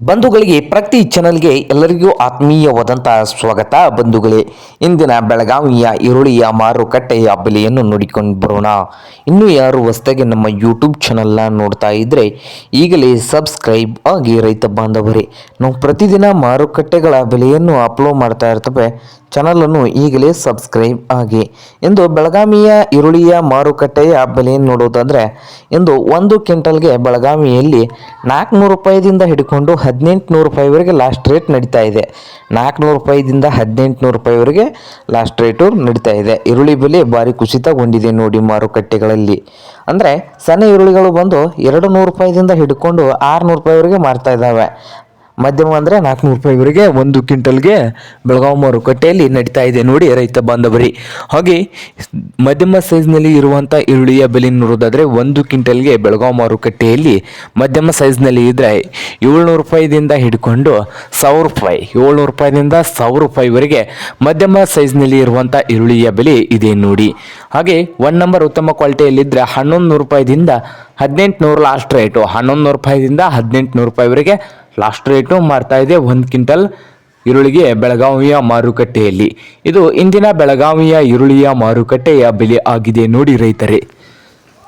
ಬಂಧುಗಳಿಗೆ ಪ್ರತಿ ಚಾನಲ್ಗೆ ಎಲ್ಲರಿಗೂ ಆತ್ಮೀಯವಾದಂಥ ಸ್ವಾಗತ. ಬಂಧುಗಳೇ, ಇಂದಿನ ಬೆಳಗಾವಿಯ ಈರುಳ್ಳಿಯ ಮಾರುಕಟ್ಟೆಯ ಬೆಲೆಯನ್ನು ನೋಡಿಕೊಂಡು ಬರೋಣ. ಇನ್ನೂ ಯಾರು ಹೊಸದಾಗಿ ನಮ್ಮ ಯೂಟ್ಯೂಬ್ ಚಾನಲ್ನ ನೋಡ್ತಾ ಇದ್ದರೆ ಈಗಲೇ ಸಬ್ಸ್ಕ್ರೈಬ್ ಆಗಿ ರೈತ ಬಾಂಧವರೇ. ನಾವು ಪ್ರತಿದಿನ ಮಾರುಕಟ್ಟೆಗಳ ಬೆಲೆಯನ್ನು ಅಪ್ಲೋಡ್ ಮಾಡ್ತಾ ಇರ್ತವೆ. ಚಾನಲನ್ನು ಈಗಲೇ ಸಬ್ಸ್ಕ್ರೈಬ್ ಆಗಿ. ಇಂದು ಬೆಳಗಾವಿಯ ಈರುಳ್ಳಿಯ ಮಾರುಕಟ್ಟೆಯ ಬೆಲೆಯನ್ನು ನೋಡೋದಾದರೆ, ಇಂದು ಒಂದು ಕ್ವಿಂಟಲ್ಗೆ ಬೆಳಗಾವಿಯಲ್ಲಿ ನಾಲ್ಕುನೂರು ರೂಪಾಯಿದಿಂದ ಹಿಡ್ಕೊಂಡು ಹದಿನೆಂಟುನೂರು ರೂಪಾಯಿವರೆಗೆ ಲಾಸ್ಟ್ ರೇಟ್ ನಡೀತಾ ಇದೆ. ನಾಲ್ಕುನೂರು ರೂಪಾಯಿದಿಂದ ಹದಿನೆಂಟುನೂರು ರೂಪಾಯಿವರೆಗೆ ಲಾಸ್ಟ್ ರೇಟು ನಡೀತಾ ಇದೆ. ಈರುಳ್ಳಿ ಬೆಲೆ ಭಾರಿ ಕುಸಿತಗೊಂಡಿದೆ ನೋಡಿ ಮಾರುಕಟ್ಟೆಗಳಲ್ಲಿ. ಅಂದರೆ ಸಣ್ಣ ಈರುಳ್ಳಿಗಳು ಬಂದು ಎರಡು ನೂರು ರೂಪಾಯಿದಿಂದ ಹಿಡ್ಕೊಂಡು ಆರುನೂರು ರೂಪಾಯಿವರೆಗೆ ಮಾರ್ತಾ ಇದ್ದಾವೆ ಮಧ್ಯಮ ಅಂದರೆ ನಾಲ್ಕುನೂರು ರೂಪಾಯಿವರೆಗೆ ಒಂದು ಕ್ವಿಂಟಲ್ಗೆ ಬೆಳಗಾವಿ ಮಾರುಕಟ್ಟೆಯಲ್ಲಿ ನಡೀತಾ ಇದೆ ನೋಡಿ ರೈತ ಬಾಂಧವರಿ. ಹಾಗೆ ಮಧ್ಯಮ ಸೈಜ್ನಲ್ಲಿ ಇರುವಂಥ ಈರುಳ್ಳಿಯ ಬೆಲೆ ನೋಡೋದಾದರೆ ಒಂದು ಕ್ವಿಂಟಲ್ಗೆ ಬೆಳಗಾವಿ ಮಾರುಕಟ್ಟೆಯಲ್ಲಿ ಮಧ್ಯಮ ಸೈಜ್ನಲ್ಲಿ ಇದ್ದರೆ ಏಳ್ನೂರು ರೂಪಾಯಿದಿಂದ ಹಿಡ್ಕೊಂಡು ಸಾವಿರ ರೂಪಾಯಿ, ಏಳ್ನೂರು ರೂಪಾಯಿದಿಂದ ಸಾವಿರ ರೂಪಾಯಿವರೆಗೆ ಮಧ್ಯಮ ಸೈಜ್ನಲ್ಲಿ ಇರುವಂಥ ಈರುಳ್ಳಿಯ ಬೆಲೆ ಇದೆ ನೋಡಿ. ಹಾಗೆ ಒನ್ ನಂಬರ್ ಉತ್ತಮ ಕ್ವಾಲಿಟಿಯಲ್ಲಿದ್ದರೆ ಹನ್ನೊಂದು ನೂರು ರೂಪಾಯಿದಿಂದ ಹದಿನೆಂಟು ನೂರು ಲಾಸ್ಟ್ ರೇಟು ಹನ್ನೊಂದು ನೂರು ರೂಪಾಯಿದಿಂದ ಹದಿನೆಂಟುನೂರು ರೂಪಾಯಿವರೆಗೆ ಲಾಸ್ಟ್ ರೇಟು ಮಾರ್ತಾ ಇದೆ ಒಂದು ಕ್ವಿಂಟಲ್ ಈರುಳ್ಳಿಗೆ ಬೆಳಗಾವಿಯ ಮಾರುಕಟ್ಟೆಯಲ್ಲಿ. ಇದು ಇಂದಿನ ಬೆಳಗಾವಿಯ ಈರುಳ್ಳಿಯ ಮಾರುಕಟ್ಟೆಯ ಬೆಲೆ ಆಗಿದೆ ನೋಡಿ ರೈತರೇ.